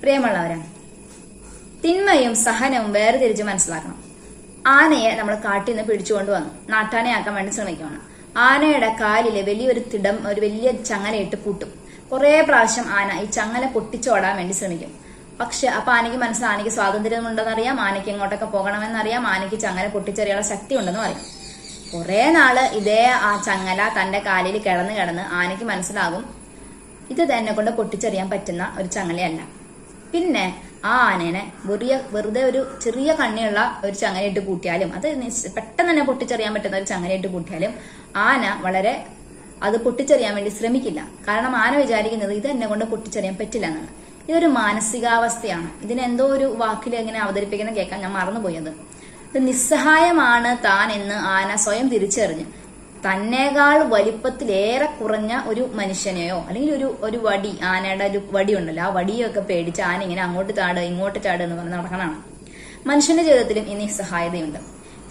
പ്രിയമുള്ളവരാണ് തിന്മയും സഹനവും വേർതിരിച്ച് മനസ്സിലാക്കണം. ആനയെ നമ്മൾ കാട്ടിൽ നിന്ന് പിടിച്ചുകൊണ്ട് വന്നു. നാട്ടാനയാക്കാൻ വേണ്ടി ശ്രമിക്കുകയാണ് ആനയുടെ കാലിൽ വലിയൊരു തിടം ഒരു വലിയ ചങ്ങലയിട്ട് പൂട്ടും. കുറേ പ്രാവശ്യം ആന ഈ ചങ്ങല പൊട്ടിച്ചോടാൻ വേണ്ടി ശ്രമിക്കും. പക്ഷെ അപ്പൊ ആനയ്ക്ക് മനസ്സിൽ ആനയ്ക്ക് സ്വാതന്ത്ര്യമുണ്ടെന്നറിയാം ആനയ്ക്ക് എങ്ങോട്ടൊക്കെ പോകണമെന്നറിയാം ആനയ്ക്ക് ചങ്ങല പൊട്ടിച്ചെറിയാനുള്ള ശക്തി ഉണ്ടെന്ന് അറിയാം. കുറെ നാൾ ഇതേ ആ ചങ്ങല തന്റെ കാലിൽ കിടന്ന് കിടന്ന് ആനയ്ക്ക് മനസ്സിലാകും. ഇത് തന്നെ കൊണ്ട് പൊട്ടിച്ചെറിയാൻ പറ്റുന്ന ഒരു ചങ്ങലയല്ല. പിന്നെ ആ ആനേനെ വെറിയ വെറുതെ ഒരു ചെറിയ കണ്ണിയുള്ള ഒരു ചങ്ങനയിട്ട് കൂട്ടിയാലും അത് പെട്ടെന്ന് തന്നെ പൊട്ടിച്ചെറിയാൻ പറ്റുന്ന ഒരു ചങ്ങനയിട്ട് കൂട്ടിയാലും ആന വളരെ അത് പൊട്ടിച്ചെറിയാൻ വേണ്ടി ശ്രമിക്കില്ല. കാരണം ആന വിചാരിക്കുന്നത് ഇത് എന്നെ കൊണ്ട് പൊട്ടിച്ചെറിയാൻ പറ്റില്ല എന്നാണ്. ഇതൊരു മാനസികാവസ്ഥയാണ്. ഇതിനെന്തോ ഒരു വാക്കിൽ എങ്ങനെ അവതരിപ്പിക്കുന്ന കേൾക്കാൻ ഞാൻ മറന്നുപോയത് ഇത് നിസ്സഹായമാണ് താൻ എന്ന് ആന സ്വയം തിരിച്ചറിഞ്ഞ്. തന്നേക്കാൾ വലിപ്പത്തിലേറെ കുറഞ്ഞ ഒരു മനുഷ്യനെയോ അല്ലെങ്കിൽ ഒരു ഒരു വടി ആനയുടെ ഒരു വടി ഉണ്ടല്ലോ ആ വടിയൊക്കെ പേടിച്ച് ആന ഇങ്ങനെ അങ്ങോട്ട് ചാട് ഇങ്ങോട്ട് ചാട് എന്ന് പറഞ്ഞ് നടക്കണതാണ്. മനുഷ്യന്റെ ജീവിതത്തിലും ഇനി സഹായതയുണ്ട്.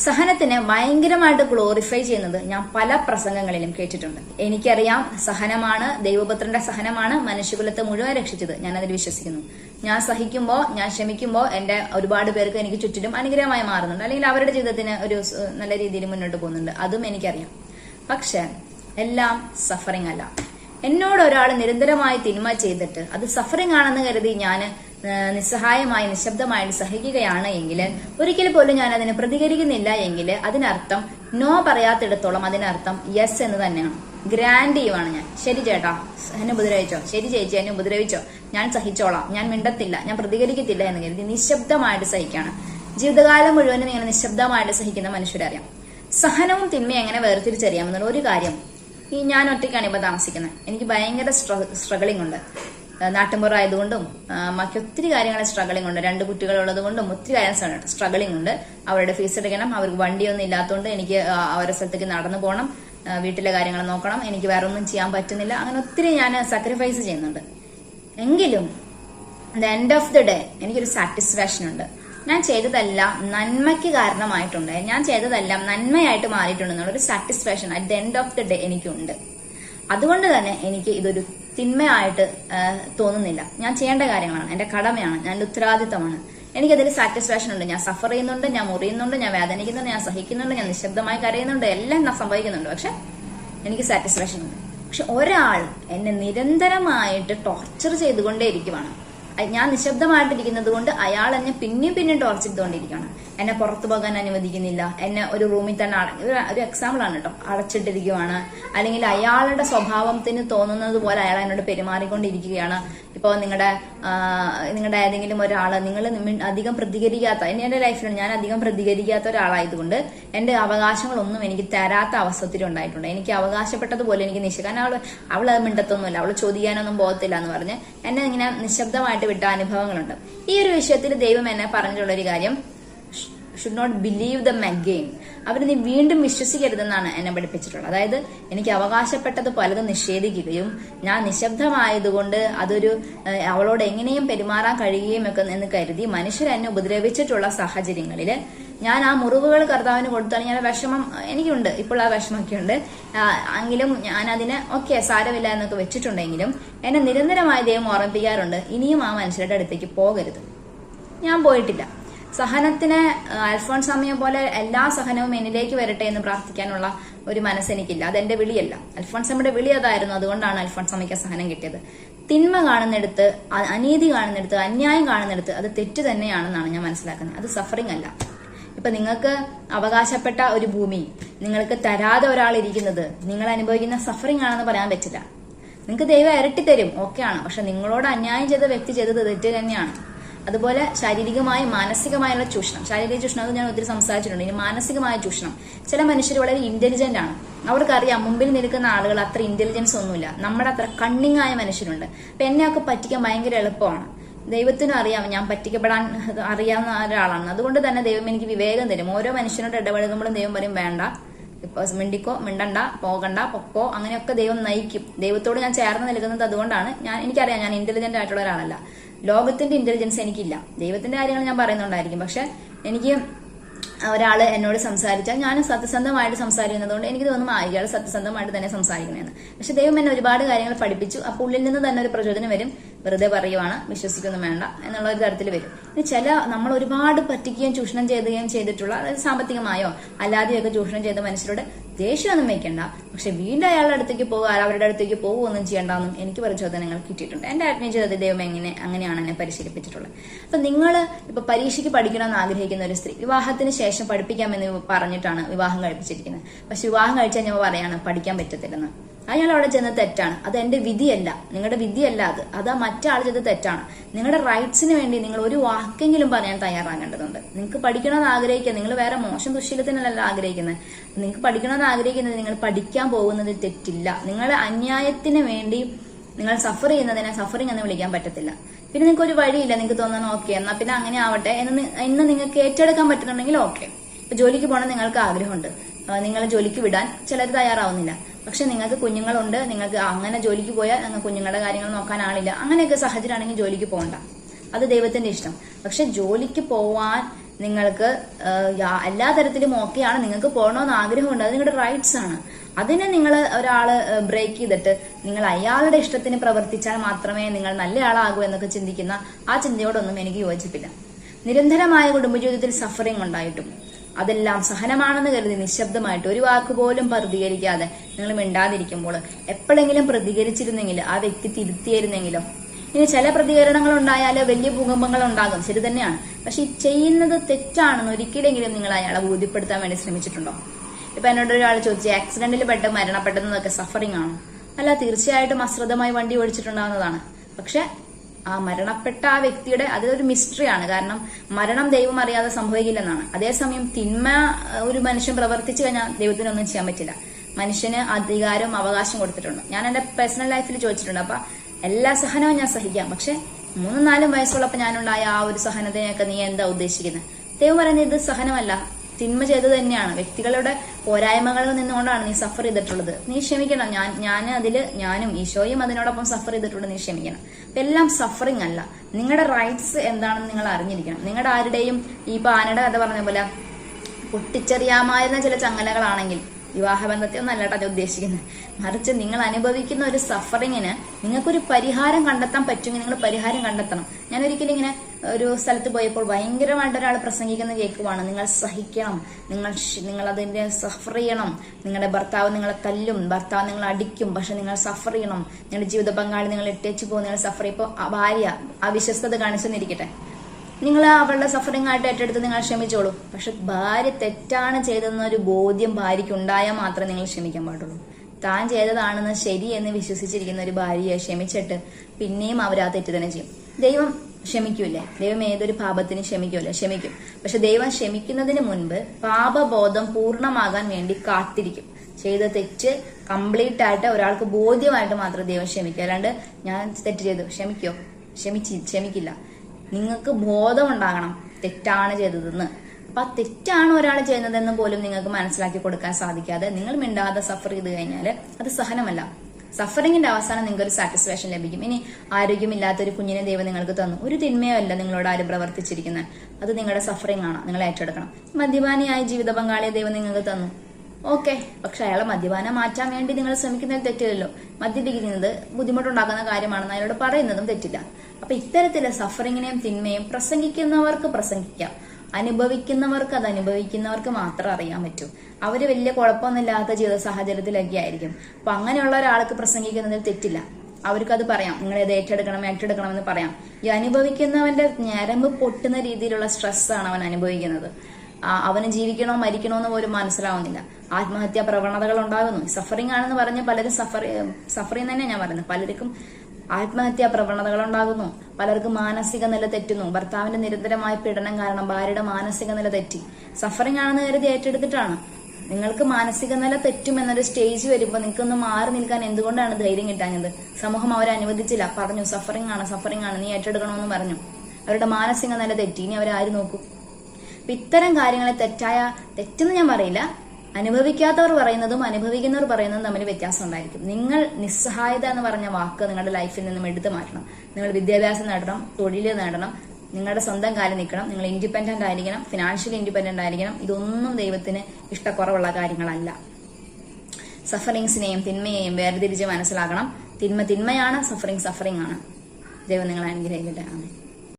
സഹനത്തിനെ ഭയങ്കരമായിട്ട് ഗ്ലോറിഫൈ ചെയ്യുന്നത് ഞാൻ പല പ്രസംഗങ്ങളിലും കേട്ടിട്ടുണ്ട്. എനിക്കറിയാം സഹനമാണ് ദൈവപുത്രന്റെ സഹനമാണ് മനുഷ്യകുലത്തെ മുഴുവൻ രക്ഷിച്ചത്. ഞാൻ അതിൽ വിശ്വസിക്കുന്നു. ഞാൻ സഹിക്കുമ്പോൾ ഞാൻ ക്ഷമിക്കുമ്പോൾ എന്റെ ഒരുപാട് പേർക്ക് എനിക്ക് ചുറ്റിലും അനുഗ്രഹമായി മാറുന്നുണ്ട്. അല്ലെങ്കിൽ അവരുടെ ജീവിതത്തിന് ഒരു നല്ല രീതിയിൽ മുന്നോട്ട് പോകുന്നുണ്ട്. അതും എനിക്കറിയാം. പക്ഷെ എല്ലാം സഫറിങ് അല്ല എന്നോട് ഒരാൾ നിരന്തരമായി തിന്മ ചെയ്തിട്ട് അത് സഫറിങ് ആണെന്ന് കരുതി ഞാൻ നിസ്സഹായമായി നിശബ്ദമായി സഹിക്കുകയാണ് എങ്കിൽ ഒരിക്കൽ പോലും ഞാൻ അതിന് പ്രതികരിക്കുന്നില്ല എങ്കിൽ അതിനർത്ഥം നോ പറയാത്തിടത്തോളം അതിനർത്ഥം യെസ് എന്ന് തന്നെയാണ്. ഗ്രാൻഡ് ചെയ്യുവാണ് ഞാൻ. ശരി ചേട്ടാ എന്നെ ഉപദ്രവിച്ചോ? ശരി ചേച്ചി എന്നെ ഉപദ്രവിച്ചോ? ഞാൻ സഹിച്ചോളാം. ഞാൻ മിണ്ടത്തില്ല. ഞാൻ പ്രതികരിക്കത്തില്ല എന്ന് കരുതി നിശബ്ദമായിട്ട് സഹിക്കാണ്. ജീവിതകാലം മുഴുവനും ഇങ്ങനെ നിശബ്ദമായിട്ട് സഹിക്കുന്ന മനുഷ്യരറിയാം സഹനവും തിന്മയും എങ്ങനെ വേർതിരിച്ചറിയാമെന്നുള്ള ഒരു കാര്യം ഈ ഞാൻ ഒറ്റയ്ക്കാണ് ഇപ്പൊ താമസിക്കുന്നത്. എനിക്ക് ഭയങ്കര സ്ട്രഗിളിംഗ് ഉണ്ട്. നാട്ടിൻപുറം ആയതുകൊണ്ടും ആ, ഒത്തിരി കാര്യങ്ങൾ സ്ട്രഗിളിംഗ് ഉണ്ട്. രണ്ട് കുട്ടികളുള്ളത് കൊണ്ടും ഒത്തിരി കാര്യം സ്ട്രഗിളിംഗ് ഉണ്ട്. അവരുടെ ഫീസ് എടുക്കണം. അവർക്ക് വണ്ടിയൊന്നും ഇല്ലാത്തതുകൊണ്ട് എനിക്ക് അവരുടെ സ്ഥലത്തേക്ക് നടന്നു പോകണം വീട്ടിലെ കാര്യങ്ങൾ നോക്കണം. എനിക്ക് വേറെ ഒന്നും ചെയ്യാൻ പറ്റുന്നില്ല. അങ്ങനെ ഒത്തിരി ഞാൻ സാക്രിഫൈസ് ചെയ്യുന്നുണ്ട്. എങ്കിലും the end of the day എനിക്കൊരു സാറ്റിസ്ഫാക്ഷൻ ഉണ്ട്. ഞാൻ ചെയ്തതെല്ലാം നന്മയ്ക്ക് കാരണമായിട്ടുണ്ട്. ഞാൻ ചെയ്തതെല്ലാം നന്മയായിട്ട് മാറിയിട്ടുണ്ടെന്നുള്ള ഒരു satisfaction at the end of the day എനിക്കുണ്ട്. അതുകൊണ്ട് തന്നെ എനിക്ക് ഇതൊരു തിന്മയായിട്ട് തോന്നുന്നില്ല. ഞാൻ ചെയ്യേണ്ട കാര്യങ്ങളാണ്. എന്റെ കടമയാണ്. ഞാൻ ഉത്തരവാദിത്തമാണ്. എനിക്കതിൽ സാറ്റിസ്ഫാക്ഷൻ ഉണ്ട്. ഞാൻ സഫർ ചെയ്യുന്നുണ്ട്. ഞാൻ മുറിയുന്നുണ്ട്. ഞാൻ വേദനിക്കുന്നുണ്ട്. ഞാൻ സഹിക്കുന്നുണ്ട്. ഞാൻ നിശബ്ദമായി കരയുന്നുണ്ട്. എല്ലാം ഞാൻ സംഭവിക്കുന്നുണ്ട്. പക്ഷെ എനിക്ക് സാറ്റിസ്ഫാക്ഷൻ ഉണ്ട്. പക്ഷെ ഒരാൾ എന്നെ നിരന്തരമായിട്ട് ടോർച്ചർ ചെയ്തുകൊണ്ടേയിരിക്കുവാണ്. ഞാൻ നിശബ്ദമായിട്ടിരിക്കുന്നത് കൊണ്ട് അയാൾ എന്നെ പിന്നെയും പിന്നെയും ടോർച്ച് എന്നെ പുറത്തു പോകാൻ അനുവദിക്കുന്നില്ല. എന്നെ ഒരു റൂമിൽ തന്നെ അട- ഒരു- ഒരു എക്സാമ്പിൾ ആണ് കേട്ടോ അടച്ചിട്ടിരിക്കുവാണ്. അല്ലെങ്കിൽ അയാളുടെ സ്വഭാവത്തിന് തോന്നുന്നത് പോലെ അയാൾ എന്നോട് പെരുമാറിക്കൊണ്ടിരിക്കുകയാണ്. ഇപ്പോൾ നിങ്ങളുടെ നിങ്ങളുടെ ഏതെങ്കിലും ഒരാൾ നിങ്ങൾ അധികം പ്രതികരിക്കാത്ത എന്റെ ലൈഫിൽ ഞാൻ അധികം പ്രതികരിക്കാത്ത ഒരാളായതുകൊണ്ട് എന്റെ അവകാശങ്ങളൊന്നും എനിക്ക് തരാത്ത അവസരത്തിൽ ഉണ്ടായിട്ടുണ്ട്. എനിക്ക് അവകാശപ്പെട്ടതുപോലെ എനിക്ക് നിശ്ചയം കാരണം അവൾ അവൾ അത് മിണ്ടത്തൊന്നുമില്ല. അവൾ ചോദിക്കാനൊന്നും പോകത്തില്ല എന്ന് പറഞ്ഞ് എന്നെ ഇങ്ങനെ നിശബ്ദമായിട്ട് വിട്ട അനുഭവങ്ങളുണ്ട്. ഈ ഒരു വിഷയത്തിൽ ദൈവം എന്നെ പറഞ്ഞിട്ടുള്ള ഒരു കാര്യം should not believe them again അവർ നീ വീണ്ടും വിശ്വസിക്കരുതെന്നാണ് എന്നെ പഠിപ്പിച്ചിട്ടുള്ളത്. അതായത് എനിക്ക് അവകാശപ്പെട്ടത് പലതും നിഷേധിക്കുകയും ഞാൻ നിശബ്ദമായതുകൊണ്ട് അതൊരു അവളോട് എങ്ങനെയും പെരുമാറാൻ കഴിയുകയും ഒക്കെ എന്ന് കരുതി മനുഷ്യർ എന്നെ ഉപദ്രവിച്ചിട്ടുള്ള സാഹചര്യങ്ങളിൽ ഞാൻ ആ മുറിവുകൾ കർത്താവിന് കൊടുത്താണ്. ഞാൻ വിഷമം എനിക്കുണ്ട്. ഇപ്പോൾ ആ വിഷമമൊക്കെ ഉണ്ട് എങ്കിലും ഞാൻ അതിനെ ഓക്കെ സാരമില്ല എന്നൊക്കെ വെച്ചിട്ടുണ്ടെങ്കിലും എന്നെ നിരന്തരമായി ദൈവം ഓർമ്മിപ്പിക്കാറുണ്ട്. ഇനിയും ആ മനുഷ്യരുടെ അടുത്തേക്ക് പോകരുത്. ഞാൻ പോയിട്ടില്ല. സഹനത്തിന് അൽഫോൺസ് അമ്മയെ പോലെ എല്ലാ സഹനവും എന്നിലേക്ക് വരട്ടെ എന്ന് പ്രാർത്ഥിക്കാനുള്ള ഒരു മനസ്സ് എനിക്കില്ല അതെന്റെ വിളിയല്ല. അൽഫോൺസ് അമ്മയുടെ വിളി അതായിരുന്നു അതുകൊണ്ടാണ് അൽഫോൺസ് അമ്മയ്ക്ക് സഹനം കിട്ടിയത്. തിന്മ കാണുന്നിടത്ത് അനീതി കാണുന്നിടത്ത് അന്യായം കാണുന്നിടത്ത് അത് തെറ്റ് തന്നെയാണെന്നാണ് ഞാൻ മനസ്സിലാക്കുന്നത്. അത് സഫറിംഗ് അല്ല. ഇപ്പൊ നിങ്ങൾക്ക് അവകാശപ്പെട്ട ഒരു ഭൂമി നിങ്ങൾക്ക് തരാതെ ഒരാൾ ഇരിക്കുന്നത് നിങ്ങൾ അനുഭവിക്കുന്ന സഫറിംഗ് ആണെന്ന് പറയാൻ പറ്റില്ല. നിങ്ങൾക്ക് ദൈവം ഇരട്ടി തരും ഓക്കെയാണ് പക്ഷെ നിങ്ങളോട് അന്യായം ചെയ്ത വ്യക്തി ചെയ്തത് തെറ്റ് തന്നെയാണ്. അതുപോലെ ശാരീരികമായ മാനസികമായുള്ള ചൂഷണം. ശാരീരിക ചൂഷണം അത് ഞാൻ ഒത്തിരി സംസാരിച്ചിട്ടുണ്ട്. ഇനി മാനസികമായ ചൂഷണം. ചില മനുഷ്യർ വളരെ ഇന്റലിജന്റ് ആണ്. അവർക്കറിയാം മുമ്പിൽ നിൽക്കുന്ന ആളുകൾ അത്ര ഇന്റലിജൻസ് ഒന്നുമില്ല. നമ്മുടെ അത്ര കണ്ണിങ് ആയ മനുഷ്യരുണ്ട്. അപ്പൊ എന്നെയൊക്കെ പറ്റിക്കാൻ ഭയങ്കര എളുപ്പമാണ്. ദൈവത്തിനും അറിയാം ഞാൻ പറ്റിക്കപ്പെടാൻ അറിയാവുന്ന ഒരാളാണ്. അതുകൊണ്ട് തന്നെ ദൈവം എനിക്ക് വിവേകം തരും. ഓരോ മനുഷ്യനോട് ഇടപെടുമ്പോഴും ദൈവം പറയും വേണ്ട. ഇപ്പൊ മിണ്ടിക്കോ മിണ്ടണ്ട പോകണ്ട പൊക്കോ. അങ്ങനെയൊക്കെ ദൈവം നയിക്കും. ദൈവത്തോട് ഞാൻ ചേർന്ന് നിൽക്കുന്നത് അതുകൊണ്ടാണ്. ഞാൻ എനിക്കറിയാം ഞാൻ ഇന്റലിജന്റ് ആയിട്ടുള്ള ഒരാളല്ല. ലോകത്തിന്റെ ഇന്റലിജൻസ് എനിക്കില്ല. ദൈവത്തിന്റെ കാര്യങ്ങൾ ഞാൻ പറയുന്നുണ്ടായിരിക്കും. പക്ഷെ എനിക്ക് ഒരാൾ എന്നോട് സംസാരിച്ചാൽ ഞാൻ സത്യസന്ധമായിട്ട് സംസാരിക്കുന്നതുകൊണ്ട് എനിക്ക് തോന്നുന്നു ആ ഇയാൾ സത്യസന്ധമായിട്ട് തന്നെ സംസാരിക്കണമെന്ന് പക്ഷെ ദൈവം എന്നെ ഒരുപാട് കാര്യങ്ങൾ പഠിപ്പിച്ചു. അപ്പോൾ ഉള്ളിൽ നിന്ന് തന്നെ ഒരു പ്രചോദനം വരും. വെറുതെ പറയുവാണ് വിശ്വസിക്കൊന്നും വേണ്ട എന്നുള്ള ഒരു തരത്തിൽ വരും. ഇനി ചില നമ്മൾ ഒരുപാട് പറ്റിക്കുകയും ചൂഷണം ചെയ്യുകയും ചെയ്തിട്ടുള്ള അതായത് സാമ്പത്തികമായോ അല്ലാതെയൊക്കെ ചൂഷണം ചെയ്ത മനുഷ്യരോട് ദേഷ്യമൊന്നും വയ്ക്കണ്ട. പക്ഷെ വീണ്ടും അയാളുടെ അടുത്തേക്ക് പോകുക അവരുടെ അടുത്തേക്ക് പോകുകയൊന്നും ചെയ്യണ്ടെന്നും എനിക്ക് പ്രചോദനങ്ങൾ കിട്ടിയിട്ടുണ്ട്. എന്റെ ആത്മീയ ജീവിതത്തിൽ ദൈവം എങ്ങനെ അങ്ങനെയാണ് എന്നെ പരിശീലിപ്പിച്ചിട്ടുള്ളത്. അപ്പൊ നിങ്ങൾ ഇപ്പൊ പരീക്ഷയ്ക്ക് പഠിക്കണമെന്ന് ആഗ്രഹിക്കുന്ന ഒരു സ്ത്രീ വിവാഹത്തിന് ശേഷം പഠിപ്പിക്കാമെന്ന് പറഞ്ഞിട്ടാണ് വിവാഹം കഴിപ്പിച്ചിരിക്കുന്നത്. പക്ഷെ വിവാഹം കഴിച്ചാൽ ഞാൻ പറയാണ് പഠിക്കാൻ പറ്റത്തില്ലെന്ന്. അയാൾ അവിടെ ചെന്ന് തെറ്റാണ്. അത് എന്റെ വിധിയല്ല. നിങ്ങളുടെ വിധിയല്ല അത്. അത് മറ്റാൾ ചെയ്ത തെറ്റാണ്. നിങ്ങളുടെ റൈറ്റ്സിന് വേണ്ടി നിങ്ങൾ ഒരു വാക്കെങ്കിലും പറയാൻ തയ്യാറാകേണ്ടതുണ്ട്. നിങ്ങൾക്ക് പഠിക്കണമെന്ന് ആഗ്രഹിക്കുക. നിങ്ങൾ വേറെ മോശം ദുശീലത്തിനല്ല ആഗ്രഹിക്കുന്നത് നിങ്ങൾക്ക് പഠിക്കണമെന്ന് ആഗ്രഹിക്കുന്നത് നിങ്ങൾ പഠിക്കാൻ പോകുന്നത് തെറ്റില്ല. നിങ്ങളുടെ അന്യായത്തിന് വേണ്ടി നിങ്ങൾ സഫർ ചെയ്യുന്നതിനെ സഫറിങ് എന്ന് വിളിക്കാൻ പറ്റത്തില്ല. പിന്നെ നിങ്ങൾക്ക് ഒരു വഴിയില്ല. നിങ്ങൾക്ക് തോന്നുന്നത് ഓക്കെ എന്നാ പിന്നെ അങ്ങനെ ആവട്ടെ. എന്ന് ഇന്ന് നിങ്ങൾക്ക് ഏറ്റെടുക്കാൻ പറ്റുന്നുണ്ടെങ്കിൽ ഓക്കെ ഇപ്പൊ ജോലിക്ക് പോകണം നിങ്ങൾക്ക് ആഗ്രഹമുണ്ട്. നിങ്ങളെ ജോലിക്ക് വിടാൻ ചിലർ തയ്യാറാവുന്നില്ല. പക്ഷെ നിങ്ങൾക്ക് കുഞ്ഞുങ്ങളുണ്ട് നിങ്ങൾക്ക് അങ്ങനെ ജോലിക്ക് പോയാൽ നിങ്ങൾ കുഞ്ഞുങ്ങളുടെ കാര്യങ്ങൾ നോക്കാൻ ആളില്ല. അങ്ങനെയൊക്കെ സാഹചര്യമാണെങ്കിൽ ജോലിക്ക് പോകണ്ട. അത് ദൈവത്തിന്റെ ഇഷ്ടം. പക്ഷെ ജോലിക്ക് പോവാൻ നിങ്ങൾക്ക് എല്ലാ തരത്തിലും ഓക്കെയാണ് നിങ്ങൾക്ക് പോകണമെന്ന് ആഗ്രഹമുണ്ട്. അത് നിങ്ങളുടെ റൈറ്റ്സ് ആണ്. അതിനെ നിങ്ങൾ ഒരാൾ ബ്രേക്ക് ചെയ്തിട്ട് നിങ്ങൾ അയാളുടെ ഇഷ്ടത്തിന് പ്രവർത്തിച്ചാൽ മാത്രമേ നിങ്ങൾ നല്ലയാളാകൂ എന്നൊക്കെ ചിന്തിക്കുന്ന ആ ചിന്തയോടൊന്നും എനിക്ക് യോജിപ്പില്ല. നിരന്തരമായ കുടുംബജീവിതത്തിൽ സഫറിങ് ഉണ്ടായിട്ടും അതെല്ലാം സഹനമാണെന്ന് കരുതി നിശബ്ദമായിട്ട് ഒരു വാക്ക് പോലും പ്രതികരിക്കാതെ നിങ്ങൾ മിണ്ടാതിരിക്കുമ്പോൾ എപ്പോഴെങ്കിലും പ്രതികരിച്ചിരുന്നെങ്കിൽ ആ വ്യക്തി തിരുത്തിയിരുന്നെങ്കിലോ ഇനി ചില പ്രതികരണങ്ങൾ ഉണ്ടായാൽ വലിയ ഭൂകമ്പങ്ങൾ ഉണ്ടാകും. ശരി തന്നെയാണ്. പക്ഷെ ഈ ചെയ്യുന്നത് തെറ്റാണെന്ന് ഒരിക്കലെങ്കിലും നിങ്ങൾ അയാളെ ബോധ്യപ്പെടുത്താൻ വേണ്ടി ശ്രമിച്ചിട്ടുണ്ടോ? ഇപ്പൊ എന്നോട് ഒരാൾ ചോദിച്ചു ആക്സിഡന്റിൽ പെട്ട് മരണപ്പെട്ടതെന്നൊക്കെ സഫറിംഗ് ആണോ? അല്ല തീർച്ചയായിട്ടും അശ്രദ്ധമായി വണ്ടി ഓടിച്ചിട്ടുണ്ടാവുന്നതാണ്. പക്ഷെ ആ മരണപ്പെട്ട ആ വ്യക്തിയുടെ അതൊരു മിസ്റ്ററിയാണ് കാരണം മരണം ദൈവം അറിയാതെ സംഭവിക്കില്ലെന്നാണ്. അതേസമയം തിന്മ ഒരു മനുഷ്യൻ പ്രവർത്തിച്ചു കഴിഞ്ഞാൽ ദൈവത്തിനൊന്നും ചെയ്യാൻ പറ്റില്ല. മനുഷ്യന് അധികാരവും അവകാശം കൊടുത്തിട്ടുണ്ട്. ഞാൻ എന്റെ പേഴ്സണൽ ലൈഫിൽ ചോദിച്ചിട്ടുണ്ട്. അപ്പൊ എല്ലാ സഹനവും ഞാൻ സഹിക്കാം. പക്ഷെ മൂന്നും നാലും വയസ്സുള്ളപ്പോ ഞാനുണ്ടായ ആ ഒരു സഹനത്തിനെയൊക്കെ നീ എന്താ ഉദ്ദേശിക്കുന്നത് ദൈവം പറയുന്നത് ഇത് സഹനമല്ല. തിന്മ ചെയ്ത് തന്നെയാണ്. വ്യക്തികളുടെ പോരായ്മകളിൽ നിന്നുകൊണ്ടാണ് നീ സഫർ ചെയ്തിട്ടുള്ളത്. നീ ക്ഷമിക്കണം. ഞാൻ ഞാൻ അതിൽ ഞാനും ഈശോയും അതിനോടൊപ്പം സഫർ ചെയ്തിട്ടുണ്ട്. നീ ക്ഷമിക്കണം. അപ്പൊ എല്ലാം സഫറിങ് അല്ല. നിങ്ങളുടെ റൈറ്റ്സ് എന്താണെന്ന് നിങ്ങൾ അറിഞ്ഞിരിക്കണം. നിങ്ങളുടെ ആരുടെയും ഈ പാനയുടെ കഥ പറഞ്ഞ പോലെ പൊട്ടിച്ചെറിയാമായിരുന്ന ചില ചങ്ങലകളാണെങ്കിൽ വിവാഹബന്ധത്തെ ഒന്നല്ല കേട്ടോ ഉദ്ദേശിക്കുന്നത് മറിച്ച് നിങ്ങൾ അനുഭവിക്കുന്ന ഒരു സഫറിങ്ങിന് നിങ്ങൾക്കൊരു പരിഹാരം കണ്ടെത്താൻ പറ്റുമെങ്കിൽ നിങ്ങൾ പരിഹാരം കണ്ടെത്തണം. ഞാൻ ഒരിക്കലും ഇങ്ങനെ ഒരു സ്ഥലത്ത് പോയപ്പോൾ ഭയങ്കരമായിട്ട് ഒരാൾ പ്രസംഗിക്കുന്ന കേൾക്കുവാണ്. നിങ്ങൾ സഹിക്കണം. നിങ്ങൾ നിങ്ങൾ അതിന്റെ സഫർ ചെയ്യണം. നിങ്ങളുടെ ഭർത്താവ് നിങ്ങളെ തല്ലും. ഭർത്താവ് നിങ്ങളെ അടിക്കും. പക്ഷെ നിങ്ങൾ സഫർ ചെയ്യണം. നിങ്ങളുടെ ജീവിത പങ്കാളി നിങ്ങൾ ഇട്ടേച്ച് പോകും നിങ്ങൾ സഫർ ചെയ്യുമ്പോൾ ഭാര്യ ആ വിശ്വസ്തത കാണിച്ചെന്നിരിക്കട്ടെ നിങ്ങൾ അവളുടെ സഫറിംഗ് ആയിട്ട് ഏറ്റെടുത്ത് നിങ്ങൾ ക്ഷമിച്ചോളൂ. പക്ഷെ ഭാര്യ തെറ്റാണ് ചെയ്തതെന്ന ഒരു ബോധ്യം ഭാര്യയ്ക്ക് ഉണ്ടായാൽ മാത്രമേ നിങ്ങൾ ക്ഷമിക്കാൻ പാടുള്ളൂ. താൻ ചെയ്തതാണെന്ന് ശരിയെന്ന് വിശ്വസിച്ചിരിക്കുന്ന ഒരു ഭാര്യയെ ക്ഷമിച്ചിട്ട് പിന്നെയും അവർ ആ തെറ്റ് തന്നെ ചെയ്യും. ദൈവം ക്ഷമിക്കൂലേ ദൈവം ഏതൊരു പാപത്തിനും ക്ഷമിക്കൂലേ ക്ഷമിക്കും. പക്ഷെ ദൈവം ക്ഷമിക്കുന്നതിന് മുൻപ് പാപബോധം പൂർണമാകാൻ വേണ്ടി കാത്തിരിക്കും. ചെയ്ത തെറ്റ് കംപ്ലീറ്റ് ആയിട്ട് ഒരാൾക്ക് ബോധ്യമായിട്ട് മാത്രം ദൈവം ക്ഷമിക്കുക അല്ലാണ്ട് ഞാൻ തെറ്റ് ചെയ്തു. ക്ഷമിക്കോ? ക്ഷമിച്ച് ക്ഷമിക്കില്ല. നിങ്ങൾക്ക് ബോധമുണ്ടാകണം തെറ്റാണ് ചെയ്തതെന്ന്. അപ്പൊ ആ തെറ്റാണ് ഒരാൾ ചെയ്യുന്നതെന്ന് പോലും നിങ്ങൾക്ക് മനസ്സിലാക്കി കൊടുക്കാൻ സാധിക്കാതെ നിങ്ങൾ മിണ്ടാതെ സഫർ ചെയ്ത് കഴിഞ്ഞാൽ അത് സഹനമല്ല. സഫറിങ്ങിന്റെ അവസാനം നിങ്ങൾക്ക് ഒരു സാറ്റിസ്ഫാക്ഷൻ ലഭിക്കും. ഇനി ആരോഗ്യമില്ലാത്ത ഒരു കുഞ്ഞിനെ ദൈവം നിങ്ങൾക്ക് തന്നു. ഒരു തിന്മയോ അല്ല നിങ്ങളോട് ആരും പ്രവർത്തിച്ചിരിക്കുന്നത്. അത് നിങ്ങളുടെ സഫറിംഗ് ആണ്. നിങ്ങൾ ഏറ്റെടുക്കണം. മദ്യപാനിയായ ജീവിത പങ്കാളിയെ ദൈവം നിങ്ങൾക്ക് തന്നു. ഓക്കെ. പക്ഷെ അയാളെ മദ്യപാനം മാറ്റാൻ വേണ്ടി നിങ്ങൾ ശ്രമിക്കുന്നതിൽ തെറ്റില്ലല്ലോ. മദ്യപിക്കുന്നത് ബുദ്ധിമുട്ടുണ്ടാക്കുന്ന കാര്യമാണെന്ന് അയാളോട് പറയുന്നതും തെറ്റില്ല. അപ്പൊ ഇത്തരത്തിലെ സഫറിങ്ങിനെയും തിന്മയും പ്രസംഗിക്കുന്നവർക്ക് പ്രസംഗിക്കാം. അനുഭവിക്കുന്നവർക്ക് അത് അനുഭവിക്കുന്നവർക്ക് മാത്രം അറിയാൻ പറ്റൂ. അവർ വലിയ കുഴപ്പമൊന്നുമില്ലാത്ത ജീവിത സാഹചര്യത്തിലൊക്കെ ആയിരിക്കും. അപ്പൊ അങ്ങനെയുള്ള ഒരാൾക്ക് പ്രസംഗിക്കുന്നതിൽ തെറ്റില്ല. അവർക്ക് അത് പറയാം. നിങ്ങൾ ഇത് ഏറ്റെടുക്കണം ഏറ്റെടുക്കണം എന്ന് പറയാം. ഈ അനുഭവിക്കുന്നവന്റെ ഞരമ്പ് പൊട്ടുന്ന രീതിയിലുള്ള സ്ട്രെസ്സാണ് അവൻ അനുഭവിക്കുന്നത്. അവന് ജീവിക്കണോ മരിക്കണോ എന്ന് പോലും മനസ്സിലാവുന്നില്ല. ആത്മഹത്യാ പ്രവണതകൾ ഉണ്ടാകുന്നു. സഫറിംഗ് ആണെന്ന് പറഞ്ഞ് പലരും സഫർ സഫറിങ് തന്നെ ഞാൻ പറയുന്നത്. പലർക്കും ആത്മഹത്യാ പ്രവണതകൾ ഉണ്ടാകുന്നു പലർക്കും മാനസിക നില തെറ്റുന്നു. ഭർത്താവിന്റെ നിരന്തരമായ പീഡനം കാരണം ഭാര്യയുടെ മാനസിക നില തെറ്റി. സഫറിംഗ് ആണെന്ന് കരുതി ഏറ്റെടുത്തിട്ടാണ്. നിങ്ങൾക്ക് മാനസിക നില തെറ്റും എന്നൊരു സ്റ്റേജ് വരുമ്പോൾ നിങ്ങൾക്കൊന്ന് മാറി നിൽക്കാൻ എന്തുകൊണ്ടാണ് ധൈര്യം കിട്ടാഞ്ഞത്? സമൂഹം അവരെ അനുവദിച്ചില്ല. പറഞ്ഞു സഫറിംഗ് ആണ് സഫറിംഗ് ആണ്. നീ ഏറ്റെടുക്കണമെന്ന് പറഞ്ഞു. അവരുടെ മാനസിക നില തെറ്റി. ഇനി അവരാരും നോക്കൂ? ഇത്തരം കാര്യങ്ങളെ തെറ്റായ തെറ്റെന്ന് ഞാൻ പറയില്ല. അനുഭവിക്കാത്തവർ പറയുന്നതും അനുഭവിക്കുന്നവർ പറയുന്നതും തമ്മിൽ വ്യത്യാസം ഉണ്ടായിരിക്കും. നിങ്ങൾ നിസ്സഹായത എന്ന് പറഞ്ഞ വാക്ക് നിങ്ങളുടെ ലൈഫിൽ നിന്നും എടുത്തു മാറ്റണം. നിങ്ങൾ വിദ്യാഭ്യാസം നേടണം തൊഴിൽ നേടണം നിങ്ങളുടെ സ്വന്തം കാര്യം നിൽക്കണം നിങ്ങൾ ഇൻഡിപെൻഡന്റ് ആയിരിക്കണം ഫിനാൻഷ്യലി ഇൻഡിപെൻഡന്റ് ആയിരിക്കണം. ഇതൊന്നും ദൈവത്തിന് ഇഷ്ടക്കുറവുള്ള കാര്യങ്ങളല്ല. സഫറിങ്സിനെയും തിന്മയെയും വേർതിരിച്ച് മനസ്സിലാക്കണം. തിന്മ തിന്മയാണ് സഫറിങ് സഫറിങ് ആണ്. ദൈവം നിങ്ങളെ അനുഗ്രഹിക്കട്ടെ. ആമേൻ.